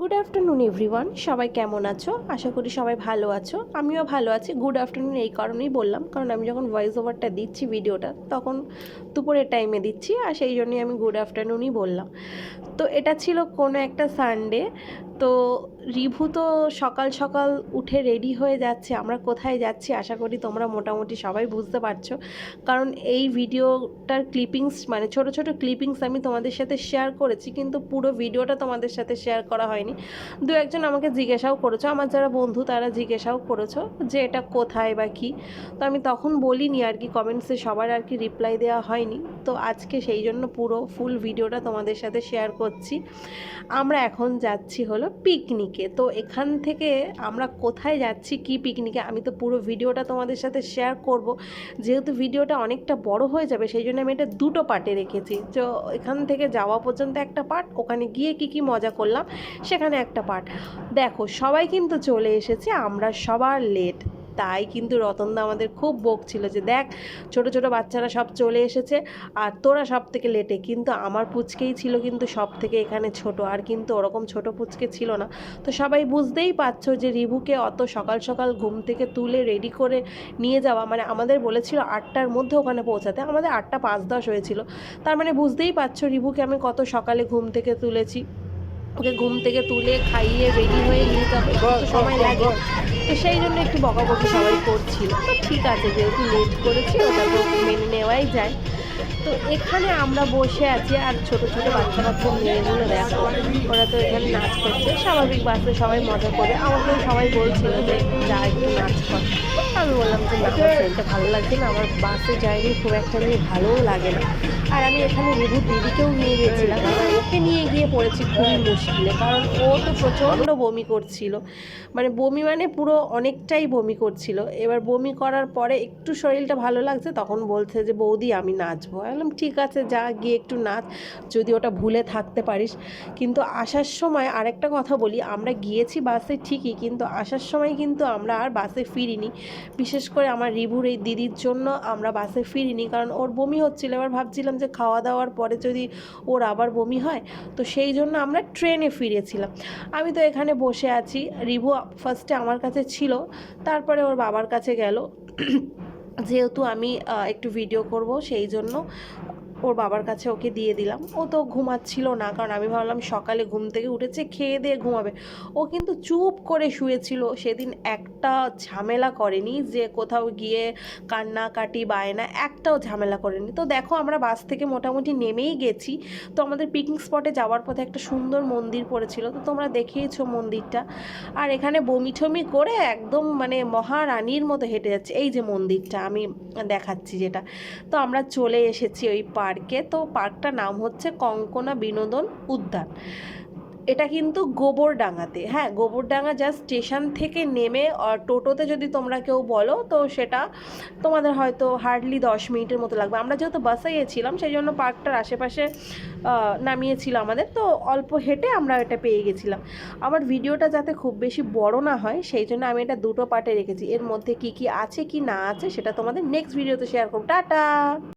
Good afternoon everyone সবাই কেমন আছো? আশা করি সবাই ভালো আছো। আমিও ভালো আছি। গুড আফটারনুন এই কারণেই বললাম, কারণ আমি যখন ভয়েস ওভারটা দিচ্ছি ভিডিওটা তখন দুপুরের টাইমে দিচ্ছি, আর সেই জন্যই আমি গুড আফটারনুনই বললাম। তো এটা ছিল কোনো একটা সানডে তো রিভু তো সকাল সকাল উঠে রেডি হয়ে যাচ্ছে, আমরা কোথায় যাচ্ছি আশা করি তোমরা মোটামুটি সবাই বুঝতে পারছ। কারণ এই ভিডিওটার ক্লিপিংস মানে ছোট ছোট ক্লিপিংস আমি তোমাদের সাথে শেয়ার করেছি, কিন্তু পুরো ভিডিওটা তোমাদের সাথে শেয়ার করা হয়নি। দু একজন আমাকে জিজ্ঞাসাও করেছ, আমার যারা বন্ধু তারা জিজ্ঞাসাও করেছ যে এটা কোথায় বা কী? তো আমি তখন বলিনি আর কি কমেন্টসে সবার আর কি রিপ্লাই দেওয়া হয়নি। তো আজকে সেই জন্য পুরো ফুল ভিডিওটা তোমাদের সাথে শেয়ার করছি। আমরা এখন যাচ্ছি হলো পিকনিকে তো এখান থেকে আমরা কোথায় যাচ্ছি, কি পিকনিকে, আমি তো পুরো ভিডিওটা তোমাদের সাথে শেয়ার করব। যেহেতু ভিডিওটা অনেকটা বড় হয়ে যাবে, সেই জন্য আমি এটা দুটো পার্টে রেখেছি। তো এখান থেকে যাওয়া পর্যন্ত একটা পার্ট ওখানে গিয়ে কি কি মজা করলাম, সেখানে একটা পার্ট দেখো, সবাই কিন্তু চলে এসেছে, আমরা সবার লেট তাই কিন্তু রতনদা আমাদের খুব বকছিল যে দেখ, ছোট ছোট বাচ্চারা সব চলে এসেছে আর তোরা সব থেকে লেটে কিন্তু আমার পুচকেই ছিল কিন্তু সব থেকে এখানে ছোট আর কিন্তু ওরকম ছোট পুচকে ছিল না। তো সবাই বুঝতেই পারছ যে রিভুকে অত সকাল সকাল ঘুম থেকে তুলে রেডি করে নিয়ে যাওয়া মানে আমাদের বলেছিল আটটার মধ্যে ওখানে পৌঁছাতে, আমাদের আটটা পাঁচ দশ হয়েছিল। তার মানে বুঝতেই পারছ রিভুকে আমি কত সকালে ঘুম থেকে তুলেছি। ওকে ঘুম থেকে তুলে খাইয়ে রেডি হয়ে নিয়ে যাবে। কত সময় লাগে। তো সেই জন্য একটু বকাবকি সবাই করছিল। তো ঠিক আছে যেহেতু লেট করেছি ওটা তো মেনে নেওয়াই যায়। তো এখানে আমরা বসে আছি আর ছোট ছোট বাচ্চা বাচ্চা মেয়েগুলো দেখো ওরা তো এখানে নাচ করছে। স্বাভাবিক বাচ্চা সবাই মজা করে। আমাকেও সবাই বলছিল যে যা একটু নাচ কর। আমি বললাম যে, না ভালো লাগছে না, আমার বাসে যাইনি, খুব একটা নিয়ে ভালোও লাগে না। আর আমি এখানে রিভু দিদিকেও নিয়ে গেছিলাম ওকে নিয়ে গিয়ে পড়েছি খুবই মুশকিলে, কারণ ও তো প্রচণ্ড বমি করছিল। মানে বমি মানে পুরো অনেকটাই বমি করছিল। এবার বমি করার পরে একটু শরীরটা ভালো লাগছে, তখন বলছে যে, বৌদি, আমি নাচবো। বললাম, ঠিক আছে, যা, গিয়ে একটু নাচ, যদি ওটা ভুলে থাকতে পারিস। কিন্তু আসার সময় আরেকটা কথা বলি, আমরা গিয়েছি বাসে ঠিকই, কিন্তু আসার সময় কিন্তু আমরা আর বাসে ফিরিনি। বিশেষ করে আমার রিভুর এই দিদির জন্য আমরা বাসে ফিরিনি, কারণ ওর বমি হচ্ছিল। এবার ভাবছিলাম যে খাওয়া দাওয়ার পরে যদি ওর আবার বমি হয়, তো সেই জন্য আমরা ট্রেনে ফিরেছিলাম। আমি তো এখানে বসে আছি। রিভু ফার্স্টে আমার কাছে ছিল, তারপরে ওর বাবার কাছে গেল। যেহেতু আমি একটু ভিডিও করব, সেই জন্য ওর বাবার কাছে ওকে দিয়ে দিলাম। ও তো ঘুমাচ্ছিল না, কারণ আমি ভাবলাম সকালে ঘুম থেকে উঠেছে, খেয়ে দিয়ে ঘুমাবে। ও কিন্তু চুপ করে শুয়েছিল। সেদিন একটা ঝামেলা করেনি যে কোথাও গিয়ে কান্নাকাটি, বায়না একটাও ঝামেলা করেনি। তো দেখো আমরা বাস থেকে মোটামুটি নেমেই গেছি। তো আমাদের পিকনিক স্পটে যাওয়ার পথে একটা সুন্দর মন্দির পড়েছিল। তো তোমরা দেখেইছো মন্দিরটা। আর এখানে বমি ঠমি করে একদম মানে মহারানীর মতো হেঁটে যাচ্ছে। এই যে মন্দিরটা, আমি দেখাচ্ছি যেটা। তো আমরা চলে এসেছি ওই পার্কে তো পার্কটার নাম হচ্ছে কঙ্কনা বিনোদন উদ্যান। এটা কিন্তু গোবরডাঙ্গাতে। হ্যাঁ গোবরডাঙ্গা জাস্ট স্টেশন থেকে নেমে টোটোতে যদি তোমরা কেউ বলো, তো সেটা তোমাদের হয়তো হার্ডলি দশ মিনিটের মতো লাগবে। আমরা যেহেতু বাসে গেছিলাম সেই জন্য পার্কটার আশেপাশে নামিয়েছিল আমাদের। তো অল্প হেঁটে আমরা এটা পেয়ে গেছিলাম। আমার ভিডিওটা যাতে খুব বেশি বড় না হয়, সেই জন্য আমি এটা দুটো পার্টে রেখেছি। এর মধ্যে কি কি আছে, কি না আছে, সেটা তোমাদের নেক্সট ভিডিওতে শেয়ার করব। টাটা!